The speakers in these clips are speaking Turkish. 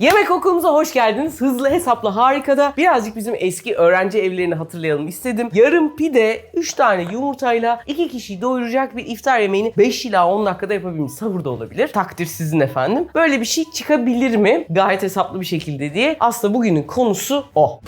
Yemek okulumuza hoş geldiniz. Hızlı hesapla harikada. Birazcık bizim eski öğrenci evlerini hatırlayalım istedim. Yarım pide, 3 tane yumurtayla 2 kişiyi doyuracak bir iftar yemeğini 5 ila 10 dakikada yapabilmiş. Sahur da olabilir. Takdir sizin efendim. Böyle bir şey çıkabilir mi? Gayet hesaplı bir şekilde diye. Aslında bugünün konusu o.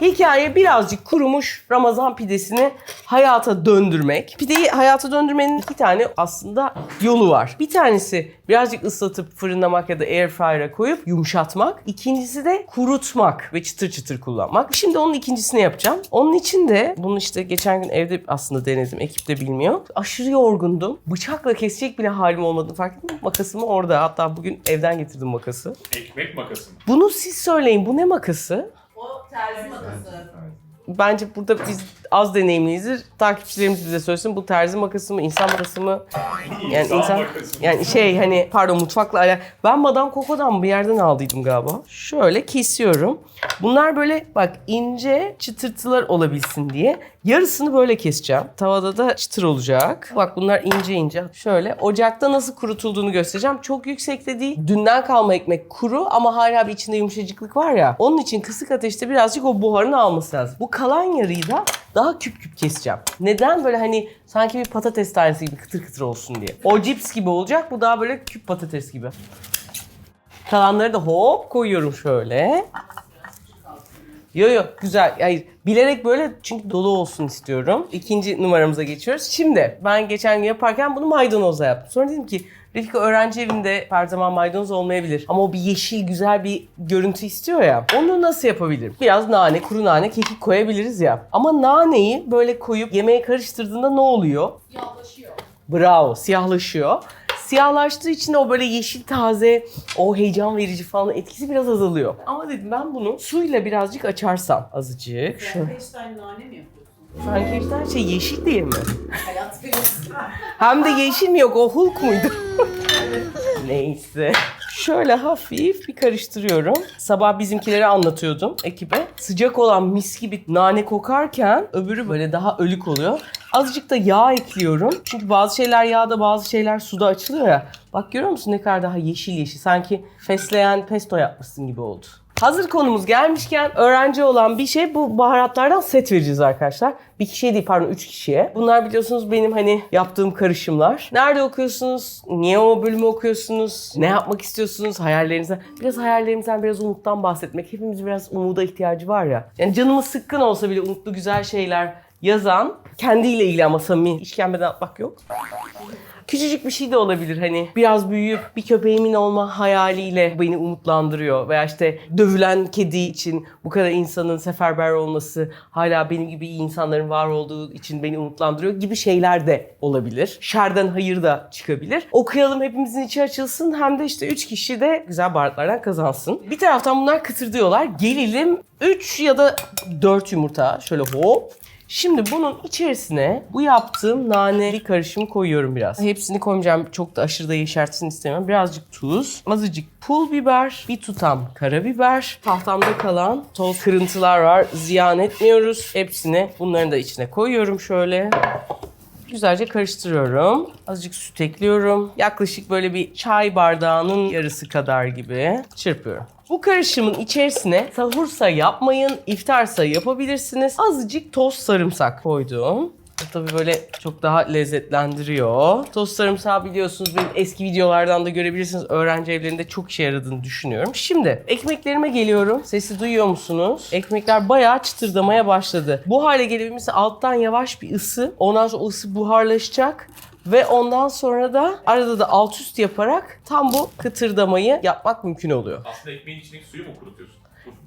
Hikaye birazcık kurumuş Ramazan pidesini hayata döndürmek. Pideyi hayata döndürmenin iki tane aslında yolu var. Bir tanesi birazcık ıslatıp fırınlamak ya da air fryer'a koyup yumuşatmak. İkincisi de kurutmak ve çıtır çıtır kullanmak. Şimdi onun ikincisini yapacağım. Onun için de bunu işte geçen gün evde aslında denedim. Ekip de bilmiyor. Aşırı yorgundum. Bıçakla kesecek bile halim olmadığını fark ettim. Makasımı orada. Hatta bugün evden getirdim makası. Ekmek makası mı? Bunu siz söyleyin. Bu ne makası? Terzi makası. Bence burada biz az deneyimliyizdir. Takipçilerimiz bize söylesin. Bu terzi makası mı, insan makası mı? Yani İnsan insan, makası mı? yani şey hani pardon mutfakla alakalı. Ben Madame Coco'dan bir yerden aldıydım galiba. Şöyle kesiyorum. Bunlar böyle bak ince çıtırtılar olabilsin diye yarısını böyle keseceğim. Tavada da çıtır olacak. Bak bunlar ince ince. Şöyle ocakta nasıl kurutulduğunu göstereceğim. Çok yüksekte değil. Dünden kalma ekmek kuru ama hala bir içinde yumuşacıklık var ya. Onun için kısık ateşte birazcık o buharını alması lazım. Bu kalan yarıyı da daha küp küp keseceğim. Neden böyle hani sanki bir patates tanesi gibi kıtır kıtır olsun diye. O cips gibi olacak. Bu daha böyle küp patates gibi. Kalanları da hop koyuyorum şöyle. Yo yo güzel. Hayır bilerek böyle çünkü dolu olsun istiyorum. İkinci numaramıza geçiyoruz. Şimdi ben geçen gün yaparken bunu maydanozla yaptım. Sonra dedim ki Refika öğrenci evinde her zaman maydanoz olmayabilir. Ama o bir yeşil güzel bir görüntü istiyor ya. Onu nasıl yapabilirim? Biraz nane, kuru nane, kekik koyabiliriz ya. Ama naneyi böyle koyup yemeğe karıştırdığında ne oluyor? Yağlaşıyor. Bravo, siyahlaşıyor. Siyahlaştığı için o böyle yeşil taze, o heyecan verici falan etkisi biraz azalıyor. Ama dedim ben bunu suyla birazcık açarsam azıcık. Frankenstein nane mi yapıyorsun? Frankenstein şey yeşil değil mi? Hayat verirsin. Hem de yeşil mi yok o Hulk muydu? Neyse. Şöyle hafif bir karıştırıyorum. Sabah bizimkileri anlatıyordum ekibe. Sıcak olan mis gibi nane kokarken öbürü böyle daha ölük oluyor. Azıcık da yağ ekliyorum. Çünkü bazı şeyler yağda bazı şeyler suda açılıyor ya. Bak görüyor musun ne kadar daha yeşil yeşil. Sanki fesleğen pesto yapmışsın gibi oldu. Hazır konumuz gelmişken öğrenci olan bir şey bu baharatlardan set vereceğiz arkadaşlar. Bir kişiye değil pardon üç kişiye. Bunlar biliyorsunuz benim hani yaptığım karışımlar. Nerede okuyorsunuz? Niye o bölümü okuyorsunuz? Ne yapmak istiyorsunuz? Hayallerinizden. Biraz hayallerimizden biraz umuttan bahsetmek. Hepimiz biraz umuda ihtiyacı var ya. Yani canımız sıkkın olsa bile umutlu güzel şeyler yazan kendiyle ilgili ama samimi işkembeden atmak yok. Küçücük bir şey de olabilir hani biraz büyüyüp bir köpeğimin olma hayaliyle beni umutlandırıyor veya işte dövülen kedi için bu kadar insanın seferber olması hala benim gibi insanların var olduğu için beni umutlandırıyor gibi şeyler de olabilir. Şerden hayır da çıkabilir. Okuyalım hepimizin içi açılsın hem de işte 3 kişi de güzel baharatlardan kazansın. Bir taraftan bunlar kıtır diyorlar. Gelelim 3 ya da 4 yumurta şöyle hop Şimdi bunun içerisine bu yaptığım naneli karışımı koyuyorum biraz. Hepsini koymayacağım. Çok da aşırı da yeşertsin istemiyorum. Birazcık tuz, azıcık pul biber, bir tutam karabiber. Tahtamda kalan toz kırıntılar var. Ziyan etmiyoruz. Hepsini bunların da içine koyuyorum şöyle. Güzelce karıştırıyorum. Azıcık süt ekliyorum. Yaklaşık böyle bir çay bardağının yarısı kadar gibi çırpıyorum. Bu karışımın içerisine sahursa yapmayın, iftarsa yapabilirsiniz. Azıcık toz sarımsak koydum. Tabii böyle çok daha lezzetlendiriyor. Toz sarımsağı biliyorsunuz benim eski videolardan da görebilirsiniz. Öğrenci evlerinde çok işe yaradığını düşünüyorum. Şimdi ekmeklerime geliyorum. Sesi duyuyor musunuz? Ekmekler bayağı çıtırdamaya başladı. Bu hale gelebilmesi alttan yavaş bir ısı. Ondan sonra ısı buharlaşacak. Ve ondan sonra da arada da alt üst yaparak tam bu kıtırdamayı yapmak mümkün oluyor. Aslında ekmeğin içindeki suyu mu kurutuyorsun?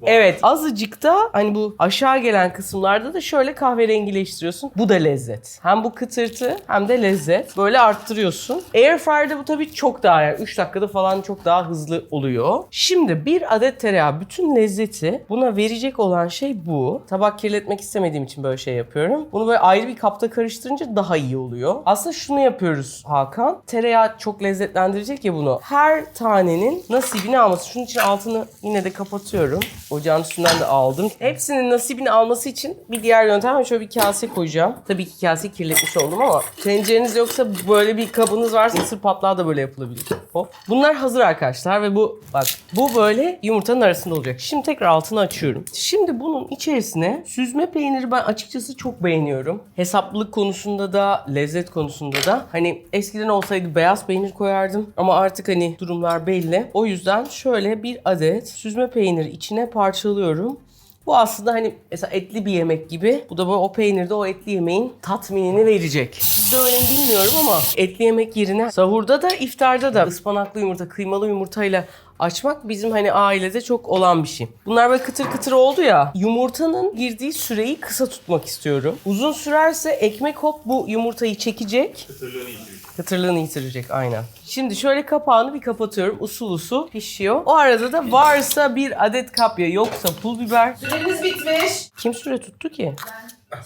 Evet azıcık da hani bu aşağı gelen kısımlarda da şöyle kahverengileştiriyorsun. Bu da lezzet. Hem bu kıtırtı hem de lezzet. Böyle arttırıyorsun. Airfryer'da bu tabii çok daha yani 3 dakikada falan çok daha hızlı oluyor. Şimdi bir adet tereyağı bütün lezzeti buna verecek olan şey bu. Tabak kirletmek istemediğim için böyle şey yapıyorum. Bunu böyle ayrı bir kapta karıştırınca daha iyi oluyor. Aslında şunu yapıyoruz Hakan. Tereyağı çok lezzetlendirecek ya bunu. Her tanenin nasibini alması. Şunun için altını yine de kapatıyorum. Ocağın üstünden de aldım. Hepsinin nasibini alması için bir diğer yöntem şöyle bir kase koyacağım. Tabii ki kaseyi kirletmiş oldum ama tencereniz yoksa böyle bir kabınız varsa mısır patlağı da böyle yapılabilir. Hop. Bunlar hazır arkadaşlar ve bu bak bu böyle yumurtanın arasında olacak. Şimdi tekrar altını açıyorum. Şimdi bunun içerisine süzme peyniri ben açıkçası çok beğeniyorum. Hesaplılık konusunda da lezzet konusunda da hani eskiden olsaydı beyaz peynir koyardım ama artık hani durumlar belli. O yüzden şöyle bir adet süzme peyniri içine parçalıyorum. Bu aslında hani mesela etli bir yemek gibi. Bu da böyle o peynirde o etli yemeğin tatminini verecek. Sizde öyle mi bilmiyorum ama etli yemek yerine sahurda da iftarda da ıspanaklı yumurta, kıymalı yumurtayla açmak bizim hani ailede çok olan bir şey. Bunlar böyle kıtır kıtır oldu ya. Yumurtanın girdiği süreyi kısa tutmak istiyorum. Uzun sürerse ekmek hop bu yumurtayı çekecek. Kıtırlığını yitirecek. Kıtırlığını yitirecek aynen. Şimdi şöyle kapağını bir kapatıyorum. Usul usul pişiyor. O arada da varsa bir adet kapya yoksa pul biber. Süreniz bitmiş. Kim süre tuttu ki?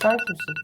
Sen kimsin?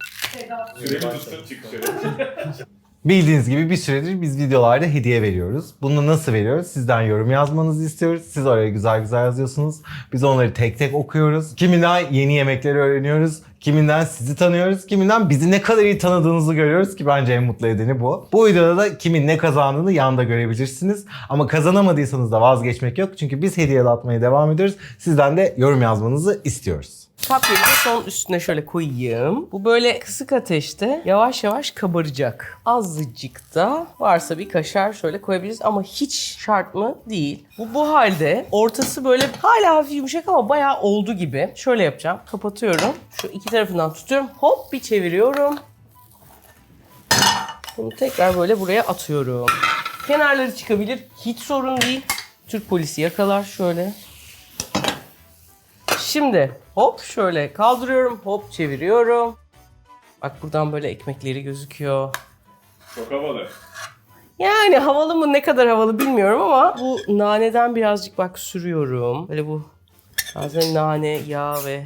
Tutsun çık dışarı. Bildiğiniz gibi bir süredir biz videolarda hediye veriyoruz. Bunu nasıl veriyoruz? Sizden yorum yazmanızı istiyoruz. Siz oraya güzel güzel yazıyorsunuz. Biz onları tek tek okuyoruz. Kiminden yeni yemekleri öğreniyoruz. Kiminden sizi tanıyoruz. Kiminden bizi ne kadar iyi tanıdığınızı görüyoruz ki bence en mutlu edeni bu. Bu videoda da kimin ne kazandığını yanda görebilirsiniz. Ama kazanamadıysanız da vazgeçmek yok. Çünkü biz hediye atmaya devam ediyoruz. Sizden de yorum yazmanızı istiyoruz. Kapyayı da son üstüne şöyle koyayım. Bu böyle kısık ateşte yavaş yavaş kabaracak. Azıcık da varsa bir kaşar şöyle koyabiliriz ama hiç şart mı? Değil. Bu bu halde ortası böyle hala hafif yumuşak ama bayağı oldu gibi. Şöyle yapacağım. Kapatıyorum. Şu iki tarafından tutuyorum. Hop bir çeviriyorum. Bunu tekrar böyle buraya atıyorum. Kenarları çıkabilir. Hiç sorun değil. Türk polisi yakalar şöyle. Şimdi hop şöyle kaldırıyorum, hop çeviriyorum. Bak buradan böyle ekmekleri gözüküyor. Çok havalı. Yani havalı mı ne kadar havalı bilmiyorum ama bu naneden birazcık bak sürüyorum. Böyle bu bazen nane, yağ ve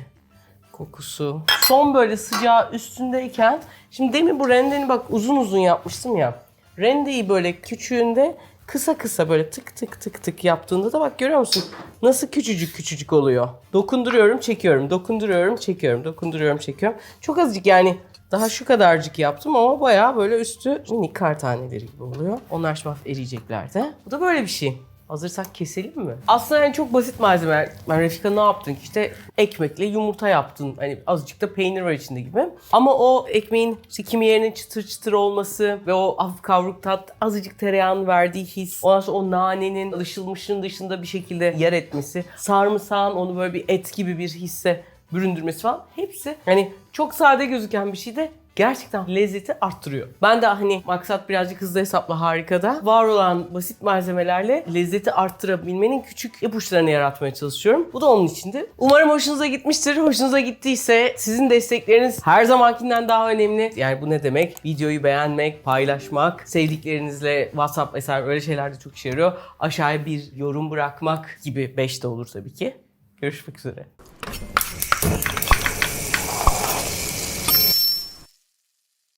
kokusu. Son böyle sıcağı üstündeyken şimdi demin bu rendeni bak uzun uzun yapmıştım ya. Rendeyi böyle küçüğünde kısa kısa böyle tık tık tık tık yaptığında da bak görüyor musun? Nasıl küçücük küçücük oluyor. Dokunduruyorum, çekiyorum. Dokunduruyorum, çekiyorum. Dokunduruyorum, çekiyorum. Çok azıcık yani daha şu kadarcık yaptım ama bayağı böyle üstü minik kar taneleri gibi oluyor. Onlar hafif eriyecekler de. Bu da böyle bir şey. Hazırsak keselim mi? Aslında yani çok basit malzemeler. Ben Refika ne yaptın ki? İşte ekmekle yumurta yaptın. Hani azıcık da peynir var içinde gibi. Ama o ekmeğin işte kimi yerinin çıtır çıtır olması ve o hafif kavruk tat, azıcık tereyağının verdiği his. Ondan sonra o nanenin alışılmışın dışında bir şekilde yer etmesi. Sarımsağın onu böyle bir et gibi bir hisse büründürmesi falan. Hepsi hani çok sade gözüken bir şey de gerçekten lezzeti arttırıyor. Ben de hani maksat birazcık hızlı hesapla harikada var olan basit malzemelerle lezzeti arttırabilmenin küçük ipuçlarını yaratmaya çalışıyorum. Bu da onun içindi. Umarım hoşunuza gitmiştir. Hoşunuza gittiyse sizin destekleriniz her zamankinden daha önemli. Yani bu ne demek? Videoyu beğenmek, paylaşmak, sevdiklerinizle WhatsApp vesaire öyle şeyler de çok işe yarıyor. Aşağıya bir yorum bırakmak gibi 5 de olur tabii ki. Görüşmek üzere. Thank you.